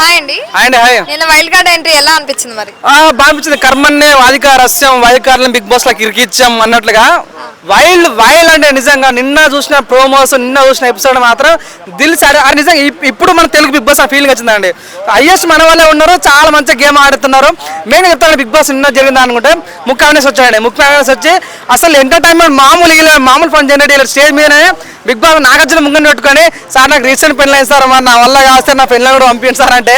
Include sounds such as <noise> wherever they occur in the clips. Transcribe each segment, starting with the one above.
Hi అండి. And hi. నిన్న wild card entry ఎలా అనిపించింది మరి? ఆ, బాగా అనిపించింది కర్మన్నే వాదిక రస్యం వాదికారులను బిగ్ బాస్ లకి ఇరికిచ్చాం అన్నట్లుగా. వైల్డ్ వైల్డ్ అంటే నిజంగా నిన్న చూసిన ప్రోమోస్ నిన్న చూసిన ఎపిసోడ్ మాత్రం దిల్ సాడ్ నిజంగా ఇప్- ఇప్పుడు మన తెలుగు బిగ్ బాస్ ఆ ఫీలింగ్ వచ్చిందండి. హైయెస్ట్ మన వాళ్ళే ఉన్నారు చాలా మంచిగా గేమ్ ఆడుతున్నారు. నేను చెప్తాను బిగ్ బాస్ నిన్న జరిగింది అనుకుంటే ముఖ్య అవినేష్ వచ్చాడండి. ముఖ్య అవినేష్ వచ్చి అసలు ఎంటర్టైన్మెంట్ మామూలు ఇలా మామూలు ఫన్ జనరేట్ స్టేజ్ మీదనే బిగ్ బాస్ నాగార్జున ముంగని పెట్టుకొని సార్ నాకు రీసెంట్ పెళ్ళి అయింది సార్ మరి నా వల్ల కాస్తే నా పెళ్ళి కూడా పంపించండి సార్ అంటే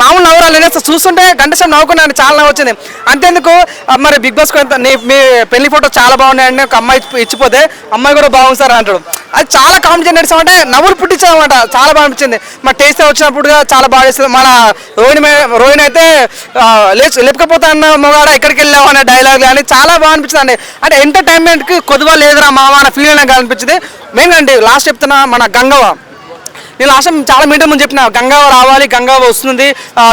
మామూలు నవ్వురాలు నేను చూస్తుంటే గంటసేపు నవ్వుకున్నాను చాలా నవ్వు వచ్చింది. అంతేందుకు? మరి బిగ్ బాస్ కొంత మీ పెళ్ళి ఫోటో చాలా బాగున్నాయండి ఒక అమ్మాయి ఇచ్చిపోతే అమ్మాయి కూడా బాగుంది సార్ అంటాడు. అది చాలా కామెడీ జనరేట్స్ అంటే నవ్వులు పుట్టించామన్నమాట చాలా బాగా అనిపించింది. మా టేస్ట్ వచ్చినప్పుడు చాలా బాగా చేస్తుంది. మన రోహిణి రోహిణి అయితే లేచి లేపకపోతా అన్న మొగాడ ఎక్కడికి వెళ్ళావు అనే డైలాగ్ కానీ చాలా బాగా అనిపించింది అండి అంటే ఎంటర్టైన్మెంట్కి కొద్దిగా లేదురా మామ అన్న ఫీల్ నాకు అనిపించింది. మెయిన్ అండి లాస్ట్ చెప్తున్నా మన గంగవ నేను లాస్ట్ చాలా మీటర్ ముందు చెప్పిన గంగా రావాలి గంగావ వస్తుంది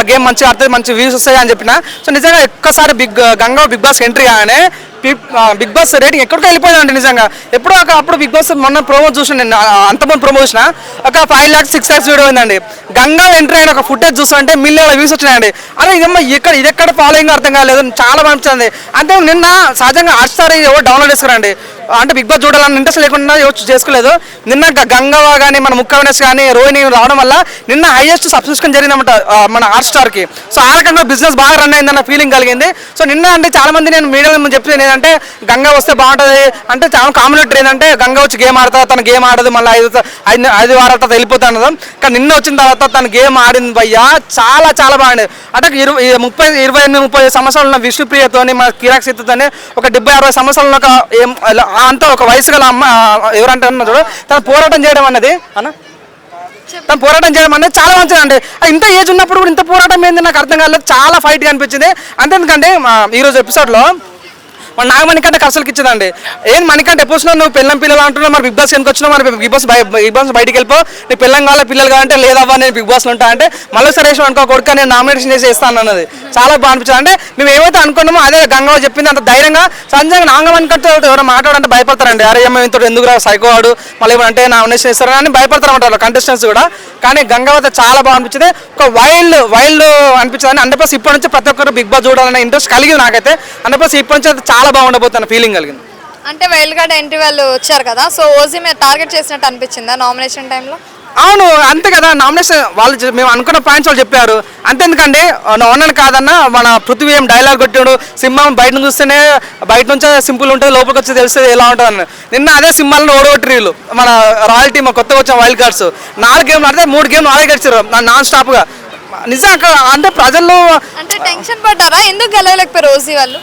గేమ్ మంచిగా ఆడుతుంది మంచి వ్యూస్ వస్తాయి అని చెప్పిన. సో నిజంగా ఒక్కసారి బిగ్ గంగావ బిగ్ బాస్ ఎంట్రీ కానీ బిగ్ బాస్ రేటింగ్ ఎక్కడికో వెళ్ళిపోయిందండి నిజంగా. ఎప్పుడో ఒక అప్పుడు బిగ్ బాస్ మొన్న ప్రోమో చూసిన నేను అంతమంది ప్రోమో చూసిన ఒక five lakhs six lakhs video అయిందండి గంగా ఎంట్రీ అయిన ఒక ఫుటేజ్ చూస్తుంటే మిలియన్ వ్యూస్ వచ్చినాయండి. అరే ఇదమ్మా ఇక్కడ ఇది ఎక్కడ ఫాలోయింగ్ అర్థం కాలేదు. చాలా అనిపించింది. అంటే నిన్న సహజంగా హాట్స్టార్ ఎవరు డౌన్లోడ్ చేసుకురండి అంటే బిగ్ బాస్ చూడాలని ఇంట్రెస్ట్ లేకుండా చేసుకోలేదు. నిన్న గంగవ గంగవ్వ కానీ మన ముక్కవనెస్ కానీ రోహిణి రావడం వల్ల నిన్న హైయెస్ట్ సబ్స్క్రిప్షన్ జరిగిందన్నమాట మన హాట్కి. సో ఆ రకంగా బిజినెస్ బాగా రన్ అయిందన్న ఫీలింగ్ కలిగింది. సో నిన్న అంటే చాలా మంది నేను మీడియా చెప్పింది ఏంటంటే గంగ వస్తే బాగుంటుంది అంటే చాలా కాంబినేటర్ ఏంటంటే గంగ వచ్చి గేమ్ ఆడతా తన గేమ్ ఆడదు మళ్ళీ ఐదు ఐదు ఐదు వారాల తర్వాత వెళ్ళిపోతాను కానీ నిన్న వచ్చిన తర్వాత తన గేమ్ ఆడింది భయ్యా చాలా చాలా బాగుంది అంటే ఇరవై ముప్పై ఇరవై ఎనిమిది ముప్పై సంవత్సరాలు ఉన్న విష్ణుప్రియతోని మన కిరాక్ సీతతోని ఒక డెబ్బై అరవై సంవత్సరాల ఒక ఏం అంత ఒక వయసు గల అమ్మ ఎవరంటే చూడు. తను పోరాటం చేయడం అన్నది అన్న? తను పోరాటం చేయడం అనేది చాలా మంచిది అండి ఇంత ఏజ్ ఉన్నప్పుడు కూడా ఇంత పోరాటం ఏంది నాకు అర్థం కాలేదు. చాలా ఫైట్ అనిపించింది. అంతేందుకంటే మా ఈరోజు ఎపిసోడ్లో మన నాగమణికంటే కసలకి ఇచ్చిందండి. ఏం మణికంట ఎప్పుడు నువ్వు పిల్లం పిల్లలు అంటున్నావు మరి బిగ్ బాస్ ఎందుకు వచ్చినావు? మరి బిగ్ బాస్ బిగ్ బాస్ బయటికి వెళ్ళిపో. నీ పిల్లం కావాలి పిల్లలు కావాలంటే లేదవ్వా నేను బిగ్ బాస్లో ఉంటా అంటే మళ్ళీ సరే అనుకో కొడుకు నేను నామినేషన్ చేసి ఇస్తాను అన్నది. చాలా బాగా అనిపించింది. అంటే మేము ఏమైతే అనుకున్నామో అదే గంగవ చెప్పింది. అంత ధైర్యంగా సంజయ్ నాగమణికంటే ఎవరో మాట్లాడంటే భయపడతారండి. అరే ఏమో ఇంత ఎందుకు రా సైకోవాడు మళ్ళీ అంటే నామినేషన్ ఇస్తారు అని భయపడతారు అంటారు కంటెస్టెంట్స్ కూడా. కానీ గంగావత చాలా బాగా అనిపించింది. ఒక వైల్డ్ వైల్డ్ అనిపించింది. అని ప్లస్ ఇప్పటి నుంచి ప్రతి ఒక్కరు బిగ్ బాస్ చూడాలనే ఇంట్రెస్ట్ కలిగింది నాకైతే. అంటే ఇప్పటి నుంచి చాలా చాలా బాగుండబోతున్న ఫీలింగ్ కలిగింది. అంటే వైల్డ్ కార్డ్ ఎంట్రీ వాళ్ళు వచ్చారు కదా సో ఓజీ మీద టార్గెట్ చేసినట్టు అనిపించిందా నామినేషన్ టైంలో అవును అంతే కదా నామినేషన్ వాళ్ళు మేము అనుకున్న పాయింట్స్ వాళ్ళు చెప్పారు. అంతేందుకండి ఓనర్ కాదన్న మన పృథ్వీ ఏం డైలాగ్ కొట్టాడు సింహం బయట నుంచి చూస్తేనే బయట నుంచే సింపుల్ ఉంటుంది లోపలికి వచ్చి తెలిస్తే ఎలా ఉంటుంది నిన్న అదే సింహాలను ఓడగొట్టి వీళ్ళు మన రాయల్ టీమ్ కొత్తగా వచ్చిన వైల్డ్ కార్డ్స్ నాలుగు గేమ్లు ఆడితే మూడు గేమ్లు ఆడే గడిచారు నాన్ స్టాప్గా నిజం అక్కడ అంటే ప్రజల్లో అంటే టెన్షన్ పడ్డారా? ఎందుకు గెలవలేకపోయారు ఓజీ వాళ్ళు?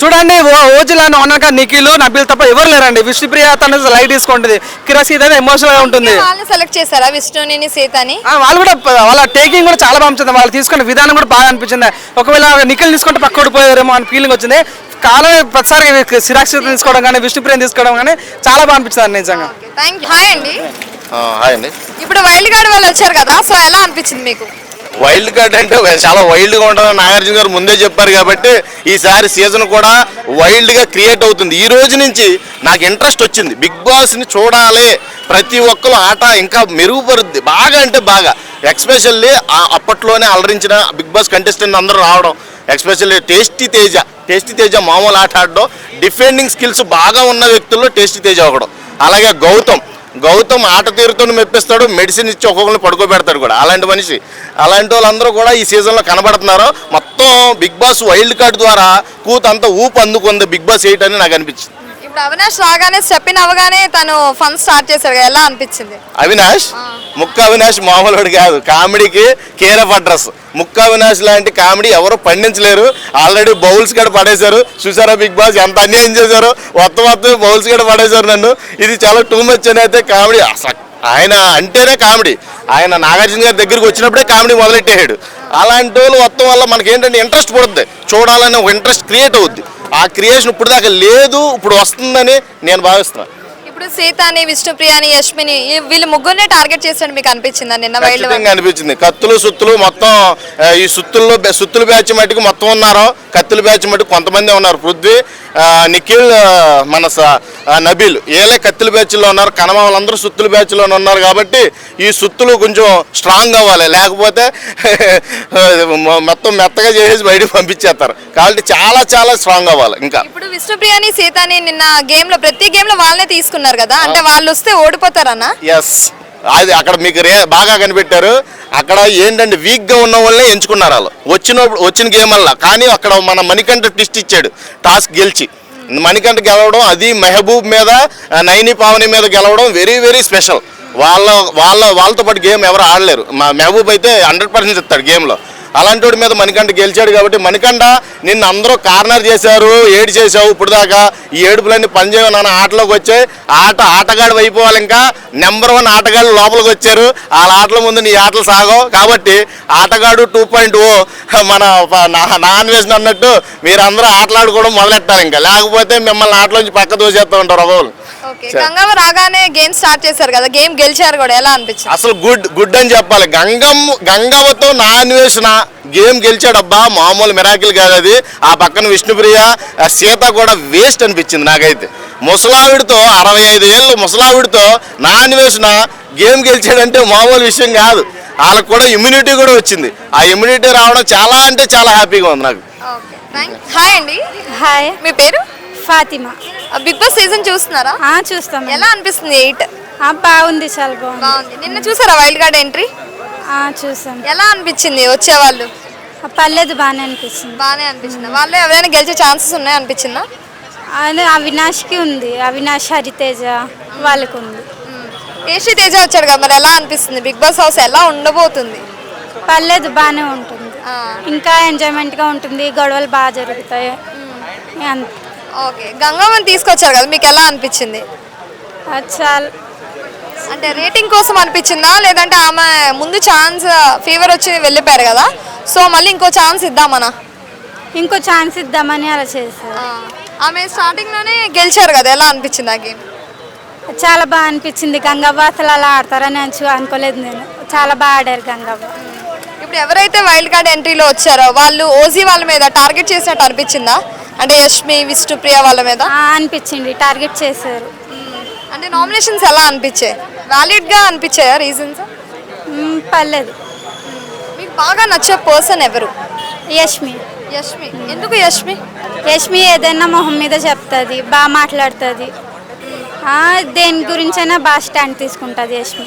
చూడండి ఓ ఓజిలాని ఓనర్గా నిఖిల్ నబిల్ తప్ప ఎవరు లేరండి. విష్ణుప్రియ తన లైట్ తీసుకుంటుంది కిరసీద్ అయితే ఎమోషనల్గా ఉంటుంది. వాళ్ళని సెలెక్ట్ చేశారా విష్ణుని సీతని? ఆ, వాళ్ళు కూడా వాళ్ళ టేకింగ్ కూడా చాలా బాగుంటుంది వాళ్ళు తీసుకున్న విధానం కూడా బాగా అనిపించింది. ఒకవేళ నిఖిల్ తీసుకుంటే పక్క ఓడిపోయారేమో అని ఫీలింగ్ వచ్చింది. కాలం ప్రతిసారి సిరాక్షి తీసుకోవడం కానీ విష్ణుప్రియం తీసుకోవడం కానీ చాలా బాగా అనిపించింది నిజంగా. థ్యాంక్ యూ హాయ్ అండి. ఆ, హాయ్ అండి. ఇప్పుడు వైల్డ్ కార్డ్ వాళ్ళు వచ్చారు కదా సో ఎలా అనిపించింది మీకు? వైల్డ్ కార్డ్ అంటే చాలా వైల్డ్గా ఉంటుందని నాగార్జున గారు ముందే చెప్పారు కాబట్టి ఈసారి సీజన్ కూడా వైల్డ్గా క్రియేట్ అవుతుంది. ఈ రోజు నుంచి నాకు ఇంట్రెస్ట్ వచ్చింది. బిగ్ బాస్ని చూడాలి. ప్రతి ఒక్కరు ఆట ఇంకా మెరుగుపరుద్ది. బాగా అంటే బాగా. ఎక్స్పెషల్లీ అప్పట్లోనే అలరించిన బిగ్ బాస్ కంటెస్టెంట్ అందరూ రావడం. Especially tasty Teja tasty Teja మామూలు ఆట ఆడడం. డిఫెండింగ్ స్కిల్స్ బాగా ఉన్న వ్యక్తుల్లో టేస్టీ తేజ అవ్వడం అలాగే గౌతమ్. గౌతమ్ ఆట తీరుతో మెప్పిస్తాడు మెడిసిన్ ఇచ్చి ఒక్కొక్కరిని పడుకోబెడతాడు కూడా. అలాంటి మనిషి. అలాంటి వాళ్ళందరూ కూడా ఈ సీజన్లో కనబడుతున్నారు. మొత్తం బిగ్ బాస్ వైల్డ్ కార్డ్ ద్వారా కూతంతా ఊపు అందుకుంది బిగ్ బాస్ ఎయిట్ అని నాకు అనిపించింది. ఇప్పుడు అవినాష్ రాగానే చెప్పిన అవగానే తను ఫన్ స్టార్ట్ చేశారు ఎలా అనిపించింది? అవినాష్? ముక్క అవినాష్ మామూలుడు కాదు. కామెడీకి కేర్ ఆఫ్ అడ్రస్. ముక్క అవినాష్ లాంటి కామెడీ ఎవరు పండించలేరు. ఆల్రెడీ బౌల్స్ కూడా పడేశారు. చూసారా బిగ్ బాస్ ఎంత అన్యాయం చేశారు? మొత్తం మొత్తం బౌల్స్ కూడా పడేశారు నన్ను. ఇది చాలా టూ మచ్ అని అయితే కామెడీ అసలు ఆయన అంటేనే కామెడీ. ఆయన నాగార్జున గారి దగ్గరికి వచ్చినప్పుడే కామెడీ మొదలెట్టేసాడు అలాంటి వాళ్ళు మొత్తం వల్ల మనకి ఏంటంటే ఇంట్రెస్ట్ పుడుద్ది. చూడాలనే ఒక ఇంట్రెస్ట్ క్రియేట్ అవుద్ది. ఆ క్రియేషన్ ఇప్పుడు దాకా లేదు ఇప్పుడు వస్తుందని నేను భావిస్తున్నాను ఇప్పుడు సీతాని విష్ణుప్రియని యష్మిని ఈ- వీళ్ళు ముగ్గురినే టార్గెట్ చేశాడు మీకు అనిపించిందా నిన్న వైల్డ్ అనిపించింది. కత్తులు సుత్తులు మొత్తం ఈ సుత్తుల్లో సుత్తులు బ్యాచ్ మట్టుకు మొత్తం ఉన్నారు. కత్తుల బ్యాచ్ మటు కొంతమంది ఉన్నారు. పృథ్వీ నిఖిల్ మన నబీల్ ఏలే కత్తుల బ్యాచ్లో ఉన్నారు. కనమ వాళ్ళందరూ సుత్తుల బ్యాచ్లో ఉన్నారు కాబట్టి ఈ సుత్తులు కొంచెం స్ట్రాంగ్ అవ్వాలి. లేకపోతే <laughs> మొత్తం మెత్తగా చేసేసి బయటకు పంపించేస్తారు. కాబట్టి చాలా చాలా స్ట్రాంగ్ అవ్వాలి ఇంకా. ఇప్పుడు విష్ణుప్రియని సీతని నిన్న గేమ్లో ప్రతి గేమ్లో వాళ్ళనే తీసుకున్నారు కదా? అంటే వాళ్ళు వస్తే ఓడిపోతారన్నా ఎస్ అది అక్కడ మీకు రే బాగా కనిపెట్టారు. అక్కడ ఏంటంటే వీక్గా ఉన్న వాళ్ళే ఎంచుకున్నారు వాళ్ళు. వచ్చినప్పుడు వచ్చిన గేమ్ వల్ల కానీ అక్కడ మన మణికంఠ ట్విస్ట్ ఇచ్చాడు. టాస్క్ గెలిచి. మణికంఠ గెలవడం అది మెహబూబ్ మీద నైని పావని మీద గెలవడం వెరీ వెరీ స్పెషల్ వాళ్ళ వాళ్ళ వాళ్ళతో పాటు గేమ్ ఎవరు ఆడలేరు. మా మెహబూబ్ అయితే హండ్రెడ్ పర్సెంట్ ఇస్తాడు గేమ్లో అలాంటి మీద మణికంఠ గెలిచాడు కాబట్టి మణికంఠ నిన్న అందరూ కార్నర్ చేశారు ఏడు చేశావు. ఇప్పుడు దాకా ఈ ఏడుపులన్నీ పనిచేయవు నాన్న ఆటలోకి వచ్చాయి. ఆట ఆటగాడు అయిపోవాలి ఇంకా నెంబర్ వన్ ఆటగాళ్ళు లోపలికి వచ్చారు. వాళ్ళ ఆటల ముందు నీ ఆటలు సాగవు. కాబట్టి ఆటగాడు టూ పాయింట్ ఓ మన నా- నాన్ వేసిన అన్నట్టు మీరందరూ ఆటలాడుకోవడం మొదలెట్టారు ఇంకా. లేకపోతే మిమ్మల్ని ఆటలోంచి పక్క దోసేస్తూ ఉంటారు ఒకళ్ళు. ఓకే గంగవ్వ రాగానే గేమ్ స్టార్ట్ చేశారు కదా గేమ్ గెలిచారు కూడా ఎలా అనిపించింది? అసలు గుడ్ గుడ్ అని చెప్పాలి. గంగమ్మ గంగవ్వతో నా అన్వేషణ. గేమ్ గెలిచాడబ్బా మామూలు మిరాకిల్ కాదు అది. ఆ పక్కన విష్ణుప్రియ సీత కూడా వేస్ట్ అనిపించింది నాకైతే. ముసలావిడితో అరవై ఐదు ఏళ్ళు ముసలావిడితో నా అన్వేషణ గేమ్ గెలిచాడంటే మామూలు విషయం కాదు. వాళ్ళకు కూడా ఇమ్యూనిటీ కూడా వచ్చింది. ఆ ఇమ్యూనిటీ రావడం చాలా అంటే చాలా హ్యాపీగా ఉంది నాకు. హాయ్ అండి. హాయ్ మీ పేరు? ఫాతిమా. బిగ్ బాస్ సీజన్ చూస్తున్నారా? ఆ, చూస్తాం. ఎలా అనిపిస్తుంది ఎయిట్? ఆ, బాగుంది చాలా బాగుంది. బాగుంది. నిన్న చూసారా వైల్డ్ కార్డ్ ఎంట్రీ? ఆ, చూస్తాం ఎలా అనిపించింది వచ్చేవాళ్ళు? ఆ, పర్లేదు బాగానే అనిపిస్తుంది. బాగానే అనిపించింది వాళ్ళు ఎవరైనా గెలిచే ఛాన్సెస్ ఉన్నాయి అనిపించిందా? అదే అవినాష్కి ఉంది. అవినాష్ హరితేజ వాళ్ళకు ఉంది ఏషి తేజ వచ్చాడు కదా మరి ఎలా అనిపిస్తుంది? బిగ్ బాస్ హౌస్ ఎలా ఉండబోతుంది? పర్లేదు బాగానే ఉంటుంది. ఆ, ఇంకా ఎంజాయ్మెంట్గా ఉంటుంది. గొడవలు బాగా జరుగుతాయి. అంత. ఓకే. గంగమ్మని తీసుకొచ్చారు కదా మీకు ఎలా అనిపించింది? చాలా అంటే రేటింగ్ కోసం అనిపించిందా? లేదంటే ఆమె ముందు ఛాన్స్ ఫీవర్ వచ్చి వెళ్ళిపోయారు కదా సో మళ్ళీ ఇంకో ఛాన్స్ ఇద్దామనా? ఇంకో ఛాన్స్ ఇద్దామని అలా చేశారు. ఆమె స్టార్టింగ్లోనే గెలిచారు కదా ఎలా అనిపించింది ఆ గేమ్? చాలా బాగా అనిపించింది. గంగవ్వ అసలు అలా ఆడతారని అనుకోలేదు నేను. చాలా బాగా ఆడారు గంగవ్వ. ఇప్పుడు ఎవరైతే వైల్డ్ కార్డ్ ఎంట్రీలో వచ్చారో వాళ్ళు ఓజీ వాళ్ళ మీద టార్గెట్ చేసినట్టు అనిపించిందా? అంటే యష్మి విష్ణుప్రియ వాళ్ళ మీద? అనిపించింది. టార్గెట్ చేశారు. అంటే నామినేషన్స్ ఎలా అనిపించాయి? వ్యాలిడ్గా అనిపించాయా రీజన్స్ పర్లేదు. మీకు బాగా నచ్చే పర్సన్ ఎవరు? యష్మి. యష్మి. ఎందుకు యష్మి? యష్మి ఏదైనా మొహం మీద చెప్తుంది బాగా మాట్లాడుతుంది. దేని గురించైనా బాగా స్టాండ్ తీసుకుంటుంది యష్మి.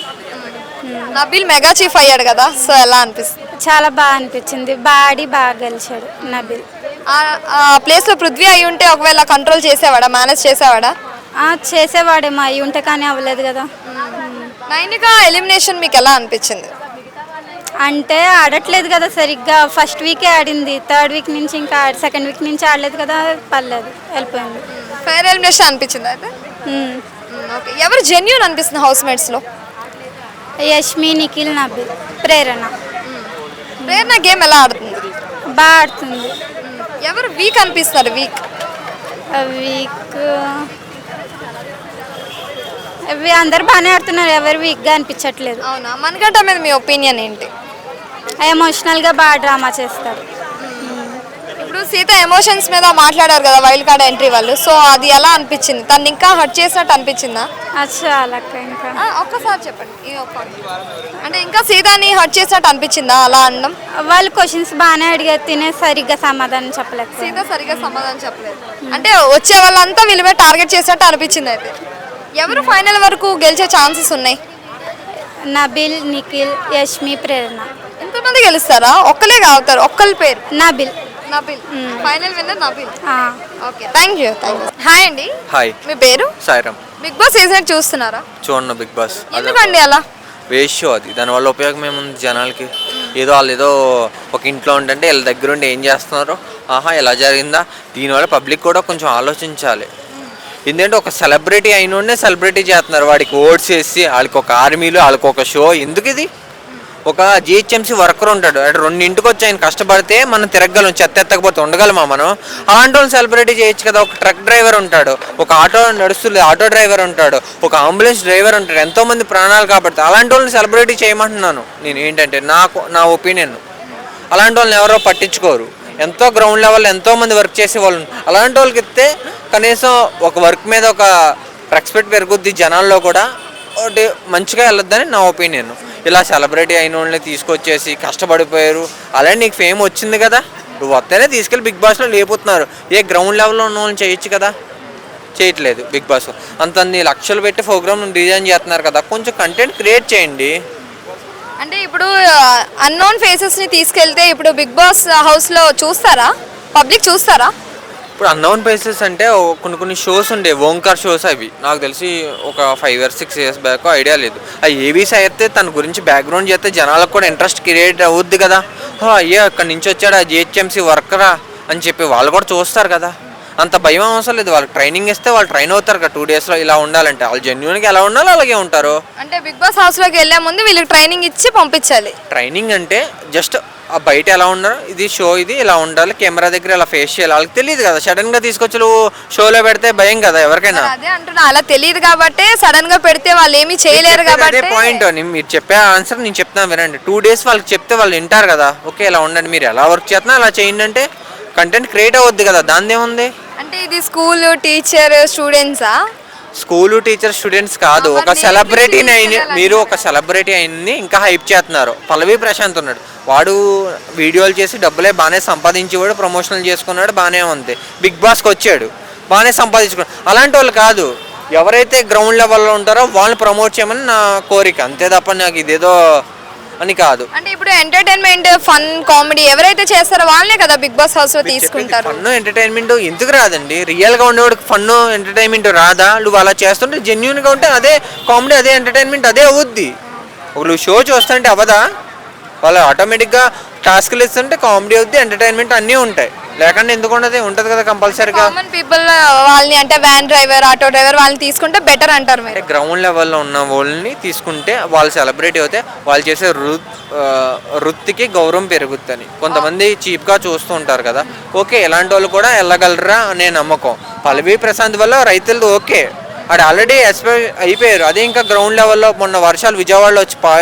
నబీల్ మెగా చీఫ్ అయ్యాడు కదా సో ఎలా అనిపిస్తుంది? చాలా బాగా అనిపించింది. బాగా ఆడి బాగా గెలిచాడు నబిల్. ఆ- ఆ ప్లేస్లో పృథ్వీ అయి ఉంటే ఒకవేళ కంట్రోల్ చేసేవాడా? మేనేజ్ చేసేవాడా? చేసేవాడేమో అయి ఉంటే కానీ అవ్వలేదు కదా. నైనిక ఎలిమినేషన్ మీకు ఎలా అనిపించింది? అంటే ఆడట్లేదు కదా సరిగ్గా. ఫస్ట్ వీకే ఆడింది. థర్డ్ వీక్ నుంచి ఇంకా సెకండ్ వీక్ నుంచి ఆడలేదు కదా. పర్లేదు. వెళ్ళిపోయింది ఫైర్ ఎలిమినేషన్ అనిపించింది అయితే. ఓకే. ఎవరు జెన్యున్ అనిపిస్తుంది హౌస్ మేట్స్లో? యష్మి నిఖిల్ నబిల్ ప్రేరణ. ప్రేరణ గేమ్ ఎలా ఆడుతుంది? బాగా ఆడుతుంది. ఎవరు వీక్ అనిపిస్తారు వీక్? వీక్. అవి అందరు బాగానే ఆడుతున్నారు ఎవరు వీక్గా అనిపించట్లేదు. అవునా? మనకంట మీద మీ ఒపీనియన్ ఏంటి? ఎమోషనల్గా బాగా డ్రామా చేస్తారు. సీత ఎమోషన్స్ మీద మాట్లాడారు కదా వైల్డ్ కార్డ్ ఎంట్రీ వాళ్ళు. సో అది ఎలా అనిపించింది? తను ఇంకా హర్ట్ చేసినట్టు అనిపించిందా? ఇంకా. ఆ, ఒక్కసారి చెప్పండి. ఈ ఒక్క అంటే ఇంకా సీతాని హర్ట్ చేసినట్టు అనిపించిందా అలా అనడం? వాళ్ళు క్వశ్చన్స్ బాగానే అడిగారు తినే సరిగ్గా సమాధానం చెప్పలేదు. సీత సరిగా సమాధానం చెప్పలేదు. అంటే వచ్చే వాళ్ళంతా వీళ్ళ మీద టార్గెట్ చేసినట్టు అనిపించింది అయితే. ఎవరు ఫైనల్ వరకు గెలిచే ఛాన్సెస్ ఉన్నాయి? నబిల్ నిఖిల్ యష్మి ప్రేరణ. ఎంతమంది గెలుస్తారా? ఒక్కలే కావుతారు ఒక్కరి పేరు. Nabeel. Nabil. Final winner Nabeel. ఆ. Okay thank you thank you hi అండి. హాయ్ మీ పేరు? సాయిరామ్. బిగ్ బాస్ సీజన్ చూస్తున్నారా? చూడండి బిగ్ బాస్ అదే ఎందుకండి అలా? వేస్ట్ షో అది. దానివల్ల ఉపయోగం ఏముంది జనాలకి? ఏదో వాళ్ళు ఏదో ఒక ఇంట్లో ఉంటుంటే వీళ్ళ దగ్గర ఉండి ఏం చేస్తున్నారు? ఆహా ఎలా జరిగిందా? దీనివల్ల పబ్లిక్ కూడా కొంచెం ఆలోచించాలి. ఎందుకంటే ఒక సెలబ్రిటీ అయిన సెలబ్రిటీ చేస్తున్నారు. వాడికి ఓట్స్ వేసి వాళ్ళకి ఒక ఆర్మీలు వాళ్ళకి ఒక షో. ఎందుకు ఇది ఒక జిహెచ్ఎంసీ వర్కర్ ఉంటాడు. అంటే రెండింటికి వచ్చి ఆయన కష్టపడితే మనం తిరగలం చెత్త ఎత్తకపోతే ఉండగలమా మనం. అలాంటి వాళ్ళు సెలబ్రిటీ చేయొచ్చు కదా ఒక ట్రక్ డ్రైవర్ ఉంటాడు ఒక ఆటో నడుస్తుంది ఆటో డ్రైవర్ ఉంటాడు ఒక అంబులెన్స్ డ్రైవర్ ఉంటాడు ఎంతో మంది ప్రాణాలు కాబట్టి అలాంటి వాళ్ళని సెలబ్రిటీ చేయమంటున్నాను నేను ఏంటంటే నాకు నా ఒపీనియన్. అలాంటి వాళ్ళని ఎవరో పట్టించుకోరు. ఎంతో గ్రౌండ్ లెవెల్ ఎంతో మంది వర్క్ చేసే వాళ్ళు అలాంటి వాళ్ళకి ఇస్తే కనీసం ఒక వర్క్ మీద ఒక రెస్పెక్ట్ పెరుగుద్ది జనాల్లో కూడా. మంచిగా వెళ్ళొద్దని నా ఒపీనియన్. ఇలా సెలబ్రిటీ అయిన వాళ్ళని తీసుకొచ్చేసి కష్టపడిపోయారు. అలానే నీకు ఫేమ్ వచ్చింది కదా. నువ్వు వస్తేనే తీసుకెళ్ళి బిగ్ బాస్లో లేపుతున్నారు. ఏ గ్రౌండ్ లెవెల్లో ఉన్న వాళ్ళని చేయొచ్చు కదా. చేయట్లేదు బిగ్ బాస్. అంతన్ని లక్షలు పెట్టి ప్రోగ్రామ్ డిజైన్ చేస్తున్నారు కదా. కొంచెం కంటెంట్ క్రియేట్ చేయండి. అంటే ఇప్పుడు అన్నోన్ ఫేసెస్ని తీసుకెళ్తే ఇప్పుడు బిగ్ బాస్ హౌస్లో చూస్తారా? పబ్లిక్ చూస్తారా? ఇప్పుడు అన్నౌన్ ప్లేసెస్ అంటే కొన్ని కొన్ని షోస్ ఉండే ఓంకార్ షోస్ అవి. నాకు తెలిసి ఒక five years six years back idea లేదు. ఆ ఏవీస్ అయితే తన గురించి బ్యాక్గ్రౌండ్ చేస్తే జనాలకు కూడా ఇంట్రెస్ట్ క్రియేట్ అవుద్ది కదా. "హా, అయ్యో అక్కడి నుంచి వచ్చాడు ఆ జిహెచ్ఎంసీ వర్కరా అని చెప్పి వాళ్ళు కూడా చూస్తారు కదా. అంత భయం అవసరం లేదు. వాళ్ళకి ట్రైనింగ్ ఇస్తే వాళ్ళు ట్రైన్ అవుతారు కదా. టూ డేస్లో ఇలా ఉండాలంటే. వాళ్ళు జెన్యున్గా ఎలా ఉండాలో అలాగే ఉంటారు. అంటే బిగ్ బాస్ హౌస్లోకి వెళ్ళే ముందు వీళ్ళకి ట్రైనింగ్ ఇచ్చి పంపించాలి. ట్రైనింగ్ అంటే జస్ట్ ఆ బయట ఎలా ఉన్నారు? ఇది షో ఇది ఇలా ఉండాలి? కెమెరా దగ్గర ఇలా ఫేస్ చేయాలి? వాళ్ళకి తెలియదు కదా. సడన్గా తీసుకొచ్చి నువ్వు షోలో పెడితే భయం కదా ఎవరికైనా. అదే అంటున్నా. అలా తెలియదు కాబట్టి సడన్గా పెడితే వాళ్ళు ఏమీ చేయలేరు అదే కాబట్టి పాయింట్ మీరు చెప్పే ఆన్సర్ నేను చెప్తాను వినండి. టూ డేస్ వాళ్ళకి చెప్తే వాళ్ళు వింటారు కదా. ఓకే ఇలా ఉండండి. మీరు ఎలా వర్క్ చేస్తున్నా అలా చేయండి అంటే కంటెంట్ క్రియేట్ అవుద్ది కదా. దాని ఏముంది అంటే ఇది స్కూల్ టీచర్ స్టూడెంట్సా స్కూల్ టీచర్ స్టూడెంట్స్ కాదు ఒక ఎవరిని సెలబ్రిటీని అయిన తీసుకెళ్ళాలి మీరు ఒక సెలబ్రిటీ అయిన ఇంకా హైప్ చేస్తున్నారు. పల్లవి ప్రశాంత్ ఉన్నాడు. వాడు వీడియోలు చేసి డబ్బులే బాగానే సంపాదించేవాడు ప్రమోషన్లు చేసుకున్నాడు బాగానే ఉంది. బిగ్ బాస్కి వచ్చాడు. బాగానే సంపాదించుకున్నాడు. అలాంటి వాళ్ళు కాదు. ఎవరైతే గ్రౌండ్ లెవెల్లో ఉంటారో వాళ్ళని ప్రమోట్ చేయమని నా కోరిక. అంతే తప్ప నాకు ఇదేదో అని కాదు. అంటే ఇప్పుడు ఎంటర్టైన్మెంట్ ఫన్ కామెడీ ఎవరైతే చేస్తారో వాళ్ళే కదా బిగ్ బాస్ హౌస్లో తీసుకుంటారు. ఫన్ ఎంటర్టైన్మెంట్ ఎందుకు రాదండి? రియల్గా ఉండేవాడికి ఫన్ ఎంటర్టైన్మెంట్ రాదా? నువ్వు అలా చేస్తుంటే జెన్యున్గా ఉంటే అదే కామెడీ అదే ఎంటర్టైన్మెంట్ అదే అవుద్ది. ఒక నువ్వు షో చూస్తుంటే అవదా? వాళ్ళు ఆటోమేటిక్గా టాస్క్లు ఇస్తుంటే కామెడీ అవుద్ది ఎంటర్టైన్మెంట్ అన్నీ ఉంటాయి. లేకుండా ఎందుకు ఉండదు? ఉంటుంది కదా కంపల్సరీగా. కామన్ పీపుల్ వాళ్ళని అంటే వ్యాన్ డ్రైవర్ ఆటో డ్రైవర్ వాళ్ళని తీసుకుంటే బెటర్ అంటారు అంటే మీరు గ్రౌండ్ లెవెల్లో ఉన్న వాళ్ళని తీసుకుంటే వాళ్ళు సెలబ్రిటీ అవుతే వాళ్ళు చేసే వృ వృత్తికి గౌరవం పెరుగుద్దని కొంతమంది చీప్గా చూస్తూ ఉంటారు కదా. ఓకే ఇలాంటి వాళ్ళు కూడా వెళ్ళగలరా అనే నమ్మకం. పల్లవి ప్రశాంత్ వల్ల రైతులు ఓకే. అది ఆల్రెడీ ఎక్స్పై అయిపోయారు. అదే ఇంకా గ్రౌండ్ లెవెల్లో మొన్న వర్షాలు విజయవాడలో వచ్చి పా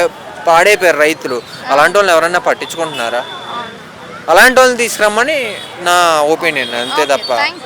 పాడైపోయారు రైతులు. అలాంటి వాళ్ళని ఎవరైనా పట్టించుకుంటున్నారా? అలాంటి వాళ్ళని తీసుకురమ్మని నా ఒపీనియన్ అంతే తప్ప.